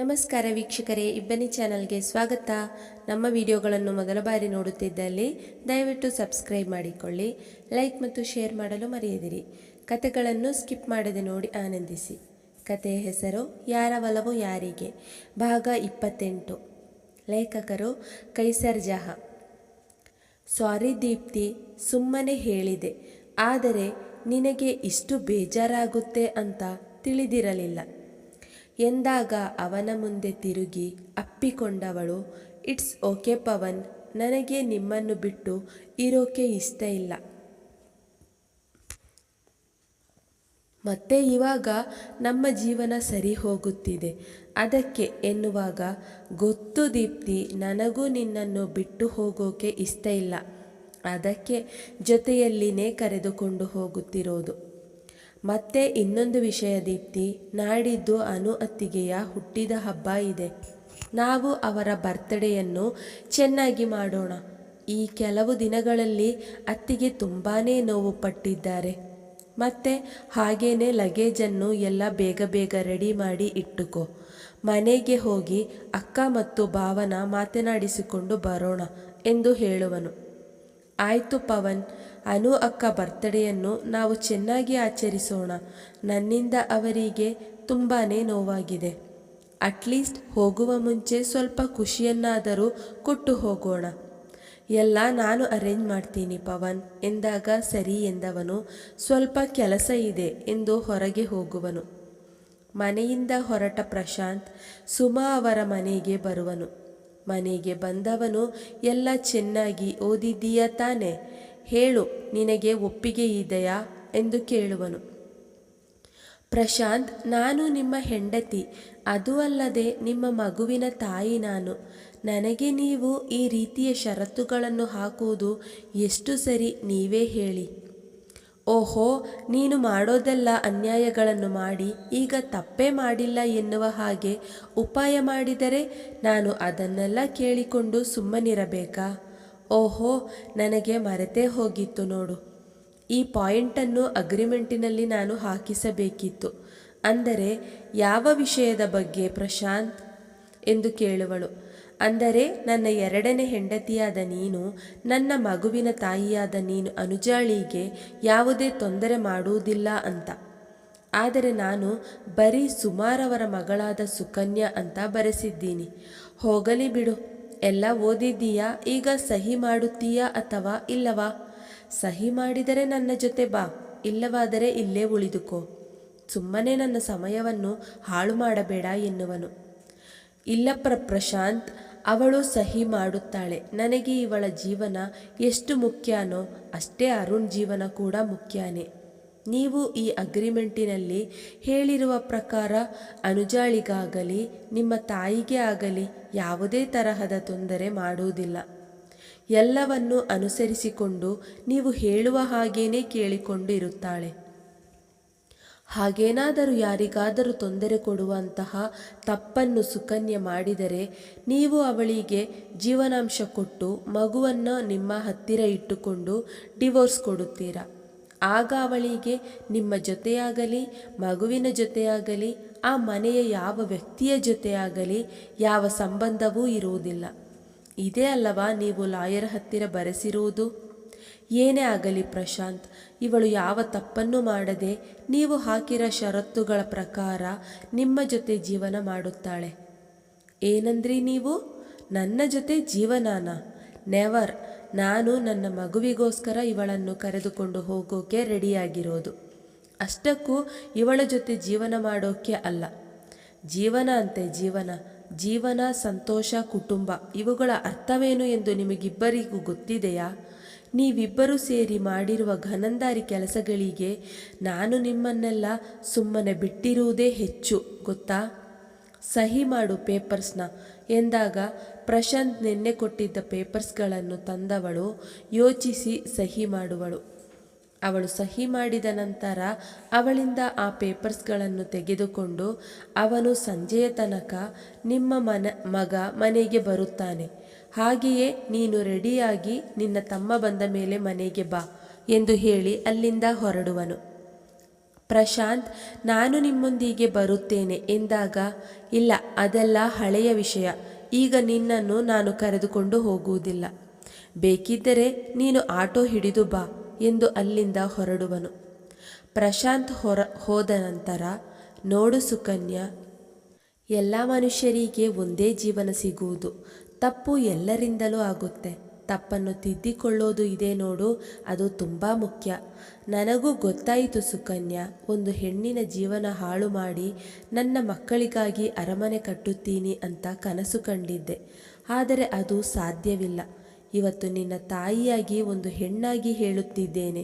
ನಮಸ್ಕಾರ ವೀಕ್ಷಕರೇ, ಇಬ್ಬನಿ ಚಾನಲ್ಗೆ ಸ್ವಾಗತ. ನಮ್ಮ ವಿಡಿಯೋಗಳನ್ನು ಮೊದಲ ಬಾರಿ ನೋಡುತ್ತಿದ್ದಲ್ಲಿ ದಯವಿಟ್ಟು ಸಬ್ಸ್ಕ್ರೈಬ್ ಮಾಡಿಕೊಳ್ಳಿ, ಲೈಕ್ ಮತ್ತು ಶೇರ್ ಮಾಡಲು ಮರೆಯದಿರಿ. ಕತೆಗಳನ್ನು ಸ್ಕಿಪ್ ಮಾಡದೆ ನೋಡಿ ಆನಂದಿಸಿ. ಕತೆಯ ಹೆಸರು, ಯಾರ ಒಲವು ಯಾರಿಗೆ? ಭಾಗ ಇಪ್ಪತ್ತೆಂಟು. ಲೇಖಕರು ಕೈಸರ್ ಜಹಾ. ಸಾರಿ ದೀಪ್ತಿ, ಸುಮ್ಮನೆ ಹೇಳಿದೆ, ಆದರೆ ನಿನಗೆ ಇಷ್ಟು ಬೇಜಾರಾಗುತ್ತೆ ಅಂತ ತಿಳಿದಿರಲಿಲ್ಲ. ಎಂದಾಗ ಅವನ ಮುಂದೆ ತಿರುಗಿ ಅಪ್ಪಿಕೊಂಡವಳು, ಇಟ್ಸ್ ಓಕೆ ಪವನ್, ನನಗೆ ನಿಮ್ಮನ್ನು ಬಿಟ್ಟು ಇರೋಕೆ ಇಷ್ಟ ಇಲ್ಲ. ಮತ್ತೆ ಇವಾಗ ನಮ್ಮ ಜೀವನ ಸರಿ ಹೋಗುತ್ತಿದೆ. ಅದಕ್ಕೆ ಎನ್ನುವಾಗ, ಗೊತ್ತು ದೀಪ್ತಿ, ನನಗೂ ನಿನ್ನನ್ನು ಬಿಟ್ಟು ಹೋಗೋಕೆ ಇಷ್ಟ ಇಲ್ಲ. ಅದಕ್ಕೆ ಜೊತೆಯಲ್ಲಿನೇ ಕರೆದುಕೊಂಡು ಹೋಗುತ್ತಿರೋದು. ಮತ್ತೆ ಇನ್ನೊಂದು ವಿಷಯ ದೀಪ್ತಿ, ನಾಡಿದ್ದು ಅನು ಅತ್ತಿಗೆಯ ಹುಟ್ಟಿದ ಹಬ್ಬ ಇದೆ. ನಾವು ಅವರ ಬರ್ತ್ಡೇಯನ್ನು ಚೆನ್ನಾಗಿ ಮಾಡೋಣ. ಈ ಕೆಲವು ದಿನಗಳಲ್ಲಿ ಅತ್ತಿಗೆ ತುಂಬಾ ನೋವು ಪಟ್ಟಿದ್ದಾರೆ. ಮತ್ತೆ ಹಾಗೇನೆ ಲಗೇಜನ್ನು ಎಲ್ಲ ಬೇಗ ಬೇಗ ರೆಡಿ ಮಾಡಿ ಇಟ್ಟುಕೋ. ಮನೆಗೆ ಹೋಗಿ ಅಕ್ಕ ಮತ್ತು ಭಾವನ ಮಾತನಾಡಿಸಿಕೊಂಡು ಬರೋಣ ಎಂದು ಹೇಳುವನು. ಆಯಿತು ಪವನ್ ಅನು ಅಕ್ಕ ಬರ್ತಡೆಯನ್ನು ನಾವು ಚೆನ್ನಾಗಿ ಆಚರಿಸೋಣ. ನನ್ನಿಂದ ಅವರಿಗೆ ತುಂಬಾ ನೋವಾಗಿದೆ. ಅಟ್ಲೀಸ್ಟ್ ಹೋಗುವ ಮುಂಚೆ ಸ್ವಲ್ಪ ಖುಷಿಯನ್ನಾದರೂ ಕೊಟ್ಟು ಹೋಗೋಣ. ಎಲ್ಲ ನಾನು ಅರೇಂಜ್ ಮಾಡ್ತೀನಿ ಪವನ್ ಎಂದಾಗ ಸರಿ ಎಂದವನು, ಸ್ವಲ್ಪ ಕೆಲಸ ಇದೆ ಎಂದು ಹೊರಗೆ ಹೋಗುವನು. ಮನೆಯಿಂದ ಹೊರಟ ಪ್ರಶಾಂತ್, ಸುಮಾ ಅವರ ಮನೆಗೆ ಬರುವನು. ಮನೆಗೆ ಬಂದವನು ಎಲ್ಲ ಚೆನ್ನಾಗಿ ಓದಿದ್ದೀಯಾ ತಾನೆ? ಹೇಳು, ನಿನಗೆ ಒಪ್ಪಿಗೆ ಇದೆಯಾ? ಎಂದು ಕೇಳುವನು. ಪ್ರಶಾಂತ್, ನಾನು ನಿಮ್ಮ ಹೆಂಡತಿ, ಅದು ಅಲ್ಲದೆ ನಿಮ್ಮ ಮಗುವಿನ ತಾಯಿ ನಾನು. ನನಗೆ ನೀವು ಈ ರೀತಿಯ ಷರತ್ತುಗಳನ್ನು ಹಾಕುವುದು ಎಷ್ಟು ಸರಿ ನೀವೇ ಹೇಳಿ. ಓಹೋ, ನೀನು ಮಾಡೋದೆಲ್ಲ ಅನ್ಯಾಯಗಳನ್ನು ಮಾಡಿ, ಈಗ ತಪ್ಪೇ ಮಾಡಿಲ್ಲ ಎನ್ನುವ ಹಾಗೆ ಉಪಾಯ ಮಾಡಿದರೆ ನಾನು ಅದನ್ನೆಲ್ಲ ಕೇಳಿಕೊಂಡು ಸುಮ್ಮನಿರಬೇಕಾ? ಓಹೋ, ನನಗೆ ಮರೆತೇ ಹೋಗಿತ್ತು ನೋಡು. ಈ ಪಾಯಿಂಟನ್ನು ಅಗ್ರಿಮೆಂಟಿನಲ್ಲಿ ನಾನು ಹಾಕಿಸಬೇಕಿತ್ತು. ಅಂದರೆ, ಯಾವ ವಿಷಯದ ಬಗ್ಗೆ ಪ್ರಶಾಂತ್? ಎಂದು ಕೇಳುವಳು. ಅಂದರೆ, ನನ್ನ ಎರಡನೇ ಹೆಂಡತಿಯಾದ ನೀನು, ನನ್ನ ಮಗುವಿನ ತಾಯಿಯಾದ ನೀನು ಅನುಜಾಳಿಗೆ ಯಾವುದೇ ತೊಂದರೆ ಮಾಡುವುದಿಲ್ಲ ಅಂತ. ಆದರೆ ನಾನು ಬರೀ ಸುಮಾರವರ ಮಗಳಾದ ಸುಕನ್ಯಾ ಅಂತ ಬರೆಸಿದ್ದೀನಿ. ಹೋಗಲಿ ಬಿಡು. ಎಲ್ಲ ಓದಿದ್ದೀಯಾ? ಈಗ ಸಹಿ ಮಾಡುತ್ತೀಯಾ ಅಥವಾ ಇಲ್ಲವಾ? ಸಹಿ ಮಾಡಿದರೆ ನನ್ನ ಜೊತೆ ಬಾ, ಇಲ್ಲವಾದರೆ ಇಲ್ಲೇ ಉಳಿದುಕೋ. ಸುಮ್ಮನೆ ನನ್ನ ಸಮಯವನ್ನು ಹಾಳು ಮಾಡಬೇಡ ಎನ್ನುವನು. ಇಲ್ಲ ಪ್ರ ಪ್ರಶಾಂತ್, ಅವಳು ಸಹಿ ಮಾಡುತ್ತಾಳೆ. ನನಗೆ ಇವಳ ಜೀವನ ಎಷ್ಟು ಮುಖ್ಯನೋ ಅಷ್ಟೇ ಅರುಣ್ ಜೀವನ ಕೂಡ ಮುಖ್ಯನೇ. ನೀವು ಈ ಅಗ್ರಿಮೆಂಟಿನಲ್ಲಿ ಹೇಳಿರುವ ಪ್ರಕಾರ ಅನುಜಾಳಿಗಾಗಲಿ, ನಿಮ್ಮ ತಾಯಿಗೆ ಆಗಲಿ ಯಾವುದೇ ತರಹದ ತೊಂದರೆ ಮಾಡುವುದಿಲ್ಲ. ಎಲ್ಲವನ್ನು ಅನುಸರಿಸಿಕೊಂಡು ನೀವು ಹೇಳುವ ಹಾಗೇನೇ ಕೇಳಿಕೊಂಡು ಇರುತ್ತಾಳೆ ಹಾಗೇನಾದರೂ ಯಾರಿಗಾದರೂ ತೊಂದರೆ ಕೊಡುವಂತಹ ತಪ್ಪನ್ನು ಸುಕನ್ಯೆ ಮಾಡಿದರೆ, ನೀವು ಅವಳಿಗೆ ಜೀವನಾಂಶ ಕೊಟ್ಟು ಮಗುವನ್ನು ನಿಮ್ಮ ಹತ್ತಿರ ಇಟ್ಟುಕೊಂಡು ಡಿವೋರ್ಸ್ ಕೊಡುತ್ತೀರಾ? ಆಗ ಅವಳಿಗೆ ನಿಮ್ಮ ಜೊತೆಯಾಗಲಿ, ಮಗುವಿನ ಜೊತೆಯಾಗಲಿ, ಆ ಮನೆಯ ಯಾವ ವ್ಯಕ್ತಿಯ ಜೊತೆಯಾಗಲಿ ಯಾವ ಸಂಬಂಧವೂ ಇರುವುದಿಲ್ಲ. ಇದೇ ಅಲ್ಲವಾ ನೀವು ಲಾಯರ್ ಹತ್ತಿರ ಬರೆಸಿರುವುದು? ಏನೇ ಆಗಲಿ ಪ್ರಶಾಂತ್, ಇವಳು ಯಾವ ತಪ್ಪನ್ನು ಮಾಡದೆ ನೀವು ಹಾಕಿರೋ ಷರತ್ತುಗಳ ಪ್ರಕಾರ ನಿಮ್ಮ ಜೊತೆ ಜೀವನ ಮಾಡುತ್ತಾಳೆ. ಏನಂದ್ರಿ ನೀವು? ನನ್ನ ಜೊತೆ ಜೀವನಾನ? ನೆವರ್. ನಾನು ನನ್ನ ಮಗುವಿಗೋಸ್ಕರ ಇವಳನ್ನು ಕರೆದುಕೊಂಡು ಹೋಗೋಕೆ ರೆಡಿಯಾಗಿರೋದು. ಅಷ್ಟಕ್ಕೂ ಇವಳ ಜೊತೆ ಜೀವನ ಮಾಡೋಕೆ ಅಲ್ಲ. ಜೀವನ ಅಂತೆ ಜೀವನ ಜೀವನ, ಸಂತೋಷ, ಕುಟುಂಬ ಇವುಗಳ ಅರ್ಥವೇನು ಎಂದು ನಿಮಗಿಬ್ಬರಿಗೂ ಗೊತ್ತಿದೆಯಾ? ನೀವಿಬ್ಬರೂ ಸೇರಿ ಮಾಡಿರುವ ಘನಂದಾರಿ ಕೆಲಸಗಳಿಗೆ ನಾನು ನಿಮ್ಮನ್ನೆಲ್ಲ ಸುಮ್ಮನೆ ಬಿಟ್ಟಿರುವುದೇ ಹೆಚ್ಚು, ಗೊತ್ತಾ? ಸಹಿ ಮಾಡು ಪೇಪರ್ಸ್ನ, ಎಂದಾಗ ಪ್ರಶಾಂತ್ ನಿನ್ನೆ ಕೊಟ್ಟಿದ್ದ ಪೇಪರ್ಸ್ಗಳನ್ನು ತಂದವಳು, ಯೋಚಿಸಿ ಸಹಿ ಮಾಡುವಳು. ಅವಳು ಸಹಿ ಮಾಡಿದ ನಂತರ ಅವಳಿಂದ ಆ ಪೇಪರ್ಸ್ಗಳನ್ನು ತೆಗೆದುಕೊಂಡು, ಅವನು ಸಂಜೆಯ ತನಕ ನಿಮ್ಮ ಮನ, ಮಗ ಮನೆಗೆ ಬರುತ್ತಾನೆ. ಹಾಗೆಯೇ ನೀನು ರೆಡಿಯಾಗಿ ನಿನ್ನ ತಮ್ಮ ಬಂದ ಮೇಲೆ ಮನೆಗೆ ಬಾ ಎಂದು ಹೇಳಿ ಅಲ್ಲಿಂದ ಹೊರಡುವನು. ಪ್ರಶಾಂತ್, ನಾನು ನಿಮ್ಮೊಂದಿಗೆ ಬರುತ್ತೇನೆ ಎಂದಾಗ, ಇಲ್ಲ, ಅದೆಲ್ಲ ಹಳೆಯ ವಿಷಯ. ಈಗ ನಿನ್ನನ್ನು ನಾನು ಕರೆದುಕೊಂಡು ಹೋಗುವುದಿಲ್ಲ. ಬೇಕಿದ್ದರೆ ನೀನು ಆಟೋ ಹಿಡಿದು ಬಾ ಎಂದು ಅಲ್ಲಿಂದ ಹೊರಡುವನು. ಪ್ರಶಾಂತ್ ಹೊರ ಹೋದ ನಂತರ, ನೋಡು ಸುಕನ್ಯಾ, ಎಲ್ಲ ಮನುಷ್ಯರಿಗೆ ಒಂದೇ ಜೀವನ ಸಿಗುವುದು, ತಪ್ಪು ಎಲ್ಲರಿಂದಲೂ ಆಗುತ್ತೆ. ತಪ್ಪನ್ನು ತಿದ್ದಿಕೊಳ್ಳೋದು ಇದೆ ನೋಡು, ಅದು ತುಂಬ ಮುಖ್ಯ. ನನಗೂ ಗೊತ್ತಾಯಿತು ಸುಕನ್ಯಾ, ಒಂದು ಹೆಣ್ಣಿನ ಜೀವನ ಹಾಳು ಮಾಡಿ ನನ್ನ ಮಕ್ಕಳಿಗಾಗಿ ಅರಮನೆ ಕಟ್ಟುತ್ತೀನಿ ಅಂತ ಕನಸು ಕಂಡಿದ್ದೆ. ಆದರೆ ಅದು ಸಾಧ್ಯವಿಲ್ಲ. ಇವತ್ತು ನಿನ್ನ ತಾಯಿಯಾಗಿ ಒಂದು ಹೆಣ್ಣಾಗಿ ಹೇಳುತ್ತಿದ್ದೇನೆ.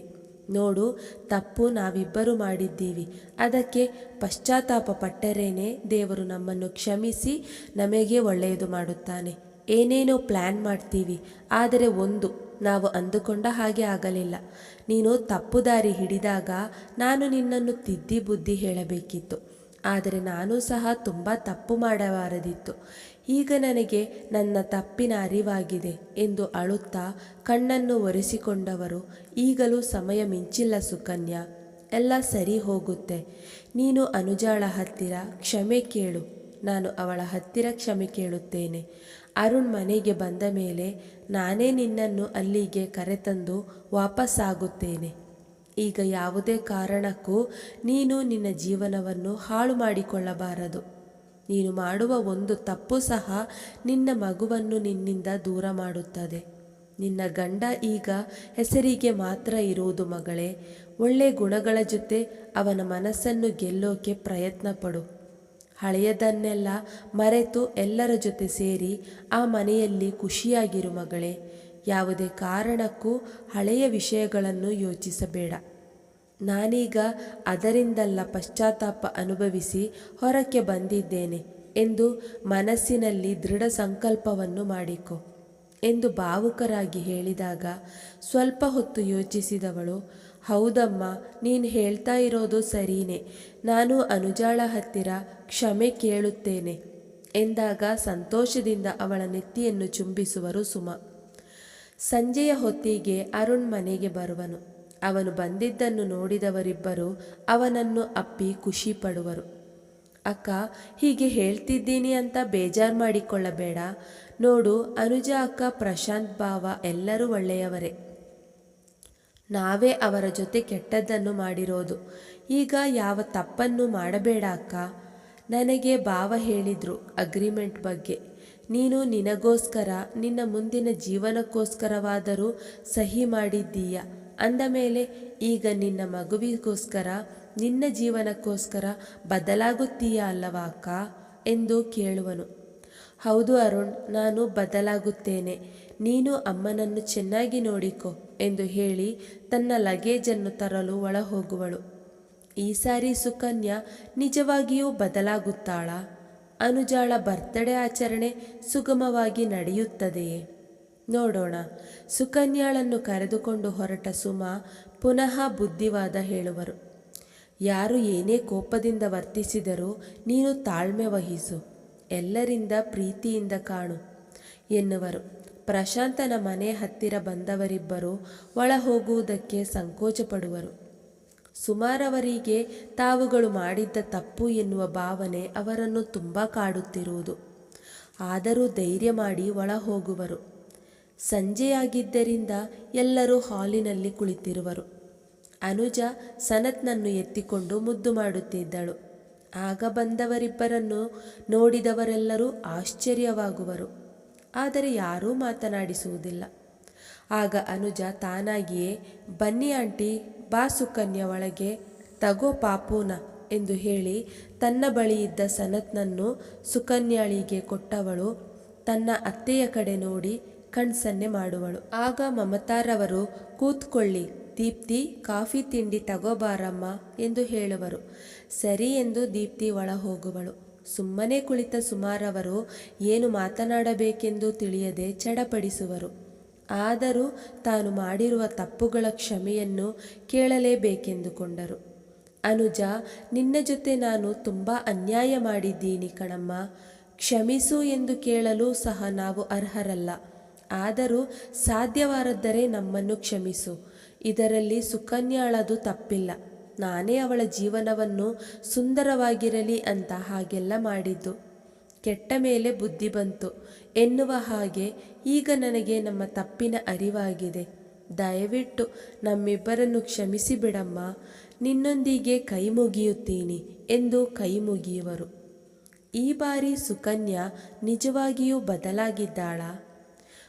ನೋಡು, ತಪ್ಪು ನಾವಿಬ್ಬರು ಮಾಡಿದ್ದೀವಿ. ಅದಕ್ಕೆ ಪಶ್ಚಾತ್ತಾಪ ಪಟ್ಟರೇನೆ ದೇವರು ನಮ್ಮನ್ನು ಕ್ಷಮಿಸಿ ನಮಗೆ ಒಳ್ಳೆಯದು ಮಾಡುತ್ತಾನೆ. ಏನೇನೋ ಪ್ಲ್ಯಾನ್ ಮಾಡ್ತೀವಿ, ಆದರೆ ಒಂದು, ನಾವು ಅಂದುಕೊಂಡ ಹಾಗೆ ಆಗಲಿಲ್ಲ. ನೀನು ತಪ್ಪು ದಾರಿ ಹಿಡಿದಾಗ ನಾನು ನಿನ್ನನ್ನು ತಿದ್ದಿ ಬುದ್ಧಿ ಹೇಳಬೇಕಿತ್ತು. ಆದರೆ ನಾನು ಸಹ ತುಂಬ ತಪ್ಪು ಮಾಡಬಾರದಿತ್ತು. ಈಗ ನನಗೆ ನನ್ನ ತಪ್ಪಿನ ಅರಿವಾಗಿದೆ ಎಂದು ಅಳುತ್ತಾ ಕಣ್ಣನ್ನು ಒರೆಸಿಕೊಂಡವರು, ಈಗಲೂ ಸಮಯ ಮಿಂಚಿಲ್ಲ ಸುಕನ್ಯಾ, ಎಲ್ಲ ಸರಿ ಹೋಗುತ್ತೆ. ನೀನು ಅನುಜಾಳ ಹತ್ತಿರ ಕ್ಷಮೆ ಕೇಳು, ನಾನು ಅವಳ ಹತ್ತಿರ ಕ್ಷಮೆ ಕೇಳುತ್ತೇನೆ. ಅರುಣ್ ಮನೆಗೆ ಬಂದ ಮೇಲೆ ನಾನೇ ನಿನ್ನನ್ನು ಅಲ್ಲಿಗೆ ಕರೆತಂದು ವಾಪಸ್ಸಾಗುತ್ತೇನೆ. ಈಗ ಯಾವುದೇ ಕಾರಣಕ್ಕೂ ನೀನು ನಿನ್ನ ಜೀವನವನ್ನು ಹಾಳು ಮಾಡಿಕೊಳ್ಳಬಾರದು. ನೀನು ಮಾಡುವ ಒಂದು ತಪ್ಪು ಸಹ ನಿನ್ನ ಮಗುವನ್ನು ನಿನ್ನಿಂದ ದೂರ ಮಾಡುತ್ತದೆ. ನಿನ್ನ ಗಂಡ ಈಗ ಹೆಸರಿಗೆ ಮಾತ್ರ ಇರುವುದು ಮಗಳೇ. ಒಳ್ಳೆ ಗುಣಗಳ ಜೊತೆ ಅವನ ಮನಸ್ಸನ್ನು ಗೆಲ್ಲೋಕೆ ಪ್ರಯತ್ನ ಪಡು ಹಳೆಯದನ್ನೆಲ್ಲ ಮರೆತು ಎಲ್ಲರ ಜೊತೆ ಸೇರಿ ಆ ಮನೆಯಲ್ಲಿ ಖುಷಿಯಾಗಿರು ಮಗಳೇ. ಯಾವುದೇ ಕಾರಣಕ್ಕೂ ಹಳೆಯ ವಿಷಯಗಳನ್ನು ಯೋಚಿಸಬೇಡ. ನಾನೀಗ ಅದರಿಂದಲ್ಲ ಪಶ್ಚಾತ್ತಾಪ ಅನುಭವಿಸಿ ಹೊರಕ್ಕೆ ಬಂದಿದ್ದೇನೆ ಎಂದು ಮನಸ್ಸಿನಲ್ಲಿ ದೃಢ ಸಂಕಲ್ಪವನ್ನು ಮಾಡಿಕೊ ಎಂದು ಭಾವುಕರಾಗಿ ಹೇಳಿದಾಗ ಸ್ವಲ್ಪ ಹೊತ್ತು ಯೋಚಿಸಿದವಳು ಹೌದಮ್ಮ, ನೀನು ಹೇಳ್ತಾ ಇರೋದು ಸರಿನೇ. ನಾನು ಅನುಜಾಳ ಹತ್ತಿರ ಕ್ಷಮೆ ಕೇಳುತ್ತೇನೆ ಎಂದಾಗ ಸಂತೋಷದಿಂದ ಅವಳ ನೆತ್ತಿಯನ್ನು ಚುಂಬಿಸುವರು ಸುಮ. ಸಂಜೆಯ ಹೊತ್ತಿಗೆ ಅರುಣ್ ಮನೆಗೆ ಬರುವನು. ಅವನು ಬಂದಿದ್ದನ್ನು ನೋಡಿದವರಿಬ್ಬರು ಅವನನ್ನು ಅಪ್ಪಿ ಖುಷಿ ಪಡುವರು ಅಕ್ಕ, ಹೀಗೆ ಹೇಳ್ತಿದ್ದೀನಿ ಅಂತ ಬೇಜಾರು ಮಾಡಿಕೊಳ್ಳಬೇಡ. ನೋಡು, ಅನುಜ ಅಕ್ಕ ಪ್ರಶಾಂತ್ ಭಾವ ಎಲ್ಲರೂ ಒಳ್ಳೆಯವರೇ. ನಾವೇ ಅವರ ಜೊತೆ ಕೆಟ್ಟದ್ದನ್ನು ಮಾಡಿರೋದು. ಈಗ ಯಾವ ತಪ್ಪನ್ನು ಮಾಡಬೇಡ ಅಕ್ಕ ನನಗೆ ಭಾವ ಹೇಳಿದ್ರು ಅಗ್ರಿಮೆಂಟ್ ಬಗ್ಗೆ. ನೀನು ನಿನಗೋಸ್ಕರ, ನಿನ್ನ ಮುಂದಿನ ಜೀವನಕ್ಕೋಸ್ಕರವಾದರೂ ಸಹಿ ಮಾಡಿದ್ದೀಯ? ಅಂದ ಮೇಲೆ, ಈಗ ನಿನ್ನ ಮಗುವಿಗೋಸ್ಕರ, ನಿನ್ನ ಜೀವನಕ್ಕೋಸ್ಕರ ಬದಲಾಗುತ್ತೀಯ ಅಲ್ಲವಾ ಅಕ್ಕ? ಎಂದು ಕೇಳುವನು. ಹೌದು ಅರುಣ್, ನಾನು ಬದಲಾಗುತ್ತೇನೆ. ನೀನು ಅಮ್ಮನನ್ನು ಚೆನ್ನಾಗಿ ನೋಡಿಕೊ ಎಂದು ಹೇಳಿ ತನ್ನ ಲಗೇಜನ್ನು ತರಲು ಒಳ ಹೋಗುವಳು ಈ ಸಾರಿ ಸುಕನ್ಯಾ ನಿಜವಾಗಿಯೂ ಬದಲಾಗುತ್ತಾಳಾ? ಅನುಜಾಳ ಬರ್ತ್ಡೇ ಆಚರಣೆ ಸುಗಮವಾಗಿ ನಡೆಯುತ್ತದೆಯೇ? ನೋಡೋಣ. ಸುಕನ್ಯಾಳನ್ನು ಕರೆದುಕೊಂಡು ಹೊರಟ ಸುಮಾ ಪುನಃ ಬುದ್ಧಿವಾದ ಹೇಳುವರು. ಯಾರು ಏನೇ ಕೋಪದಿಂದ ವರ್ತಿಸಿದರೂ ನೀನು ತಾಳ್ಮೆ ವಹಿಸು. ಎಲ್ಲರಿಂದ ಪ್ರೀತಿಯಿಂದ ಕಾಣು ಎನ್ನುವರು. ಪ್ರಶಾಂತನ ಮನೆ ಹತ್ತಿರ ಬಂದವರಿಬ್ಬರು ಒಳ ಹೋಗುವುದಕ್ಕೆ ಸಂಕೋಚ ಪಡುವರು ಸುಮಾರವರಿಗೆ ತಾವುಗಳು ಮಾಡಿದ್ದ ತಪ್ಪು ಎನ್ನುವ ಭಾವನೆ ಅವರನ್ನು ತುಂಬ ಕಾಡುತ್ತಿರುವುದು. ಆದರೂ ಧೈರ್ಯ ಮಾಡಿ ಒಳ ಹೋಗುವರು ಸಂಜೆಯಾಗಿದ್ದರಿಂದ ಎಲ್ಲರೂ ಹಾಲಿನಲ್ಲಿ ಕುಳಿತಿರುವರು. ಅನುಜ ಸನತ್ನನ್ನು ಎತ್ತಿಕೊಂಡು ಮುದ್ದು ಮಾಡುತ್ತಿದ್ದಳು. ಆಗ ಬಂದವರಿಬ್ಬರನ್ನು ನೋಡಿದವರೆಲ್ಲರೂ ಆಶ್ಚರ್ಯವಾಗುವರು. ಆದರೆ ಯಾರೂ ಮಾತನಾಡಿಸುವುದಿಲ್ಲ. ಆಗ ಅನುಜ ತಾನಾಗಿಯೇ, ಬನ್ನಿ ಆಂಟಿ, ಬಾ ಸುಕನ್ಯ ಒಳಗೆ, ತಗೋ ಪಾಪೂನ ಎಂದು ಹೇಳಿ ತನ್ನ ಬಳಿ ಇದ್ದ ಸನತ್ನನ್ನು ಸುಕನ್ಯಾಳಿಗೆ ಕೊಟ್ಟವಳು, ತನ್ನ ಅತ್ತೆಯ ಕಡೆ ನೋಡಿ ಕಣ್ಸನ್ನೆ ಮಾಡುವಳು. ಆಗ ಮಮತಾರವರು, ಕೂತ್ಕೊಳ್ಳಿ. ದೀಪ್ತಿ, ಕಾಫಿ ತಿಂಡಿ ತಗೋಬಾರಮ್ಮ ಎಂದು ಹೇಳುವರು. ಸರಿ ಎಂದು ದೀಪ್ತಿ ಒಳ ಹೋಗುವಳು ಸುಮ್ಮನೆ ಕುಳಿತ ಸುಮಾರವರು ಏನು ಮಾತನಾಡಬೇಕೆಂದು ತಿಳಿಯದೆ ಚಡಪಡಿಸುವರು. ಆದರೂ ತಾನು ಮಾಡಿರುವ ತಪ್ಪುಗಳ ಕ್ಷಮೆಯನ್ನು ಕೇಳಲೇಬೇಕೆಂದುಕೊಂಡರು. ಅನುಜ, ನಿನ್ನ ಜೊತೆ ನಾನು ತುಂಬ ಅನ್ಯಾಯ ಮಾಡಿದ್ದೀನಿ ಕಣಮ್ಮ. ಕ್ಷಮಿಸು ಎಂದು ಕೇಳಲು ಸಹ ನಾವು ಅರ್ಹರಲ್ಲ. ಆದರೂ ಸಾಧ್ಯವಾರದ್ದರೆ ನಮ್ಮನ್ನು ಕ್ಷಮಿಸು. ಇದರಲ್ಲಿ ಸುಕನ್ಯಾಳದು ತಪ್ಪಿಲ್ಲ. ನಾನೇ ಅವಳ ಜೀವನವನ್ನು ಸುಂದರವಾಗಿರಲಿ ಅಂತ ಹಾಗೆಲ್ಲ ಮಾಡಿದ್ದು. ಕೆಟ್ಟ ಮೇಲೆ ಬುದ್ಧಿ ಬಂತು. ಎನ್ನುವ ಹಾಗೆ ಈಗ ನನಗೆ ನಮ್ಮ ತಪ್ಪಿನ ಅರಿವಾಗಿದೆ. ದಯವಿಟ್ಟು ನಮ್ಮಿಬ್ಬರನ್ನು ಕ್ಷಮಿಸಿ ಬಿಡಮ್ಮ. ನಿನ್ನೊಂದಿಗೆ ಕೈ ಮುಗಿಯುತ್ತೀನಿ ಎಂದು ಕೈ ಮುಗಿಯುವರು. ಈ ಬಾರಿ ಸುಕನ್ಯಾ ನಿಜವಾಗಿಯೂ ಬದಲಾಗಿದ್ದಾಳಾ?